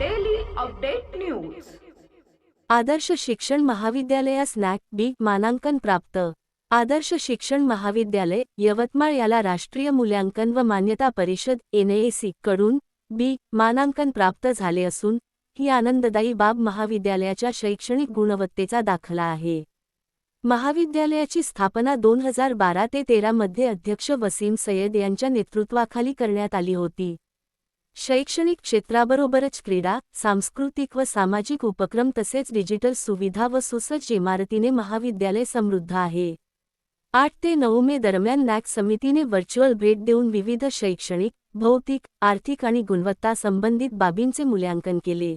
Daily update news आदर्श शिक्षण महाविद्यालयास नॅक बी मानांकन प्राप्त. आदर्श शिक्षण महाविद्यालय यवतमाळ याला राष्ट्रीय मूल्यांकन व मान्यता परिषद एनएसी कडून बी मानांकन प्राप्त झाले असून ही आनंददायी बाब महाविद्यालयाच्या शैक्षणिक गुणवत्तेचा दाखला आहे. महाविद्यालयाची स्थापना दोन हजार बारा ते तेरा मध्ये अध्यक्ष वसीम सय्यद यांच्या नेतृत्वाखाली करण्यात आली होती. शैक्षणिक क्षेत्राबरोबरच क्रीडा सांस्कृतिक व सामाजिक उपक्रम तसेच डिजिटल सुविधा व सुसज्ज इमारतीने महाविद्यालय समृद्ध आहे. आठ ते नऊ मे दरम्यान नॅक समितीने व्हर्च्युअल भेट देऊन विविध शैक्षणिक भौतिक आर्थिक आणि गुणवत्ता संबंधित बाबींचे मूल्यांकन केले.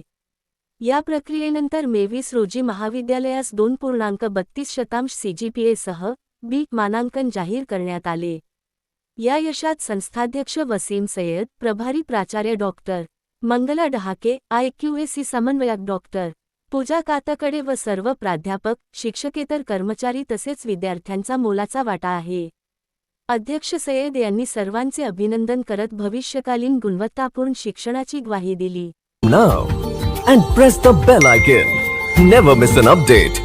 या प्रक्रियेनंतर मेवीस रोजी महाविद्यालयास दोन पूर्णांक बत्तीस शतांश सीजीपीएसह बी मानांकन जाहीर करण्यात आले. या यशात संस्थाध्यक्ष वसीम सय्यद प्रभारी प्राचार्य डॉक्टर मंगला डहाके आयक्यूएसी समन्वयक डॉक्टर पूजा कातकडे व सर्व प्राध्यापक शिक्षकेतर कर्मचारी तसेच विद्यार्थ्यांचा मोलाचा वाटा आहे अध्यक्ष सय्यद यांनी सर्वांचे अभिनंदन करत भविष्यकालीन गुणवत्तापूर्ण शिक्षणाची ग्वाही दिली now and press the bell icon. Never miss an update.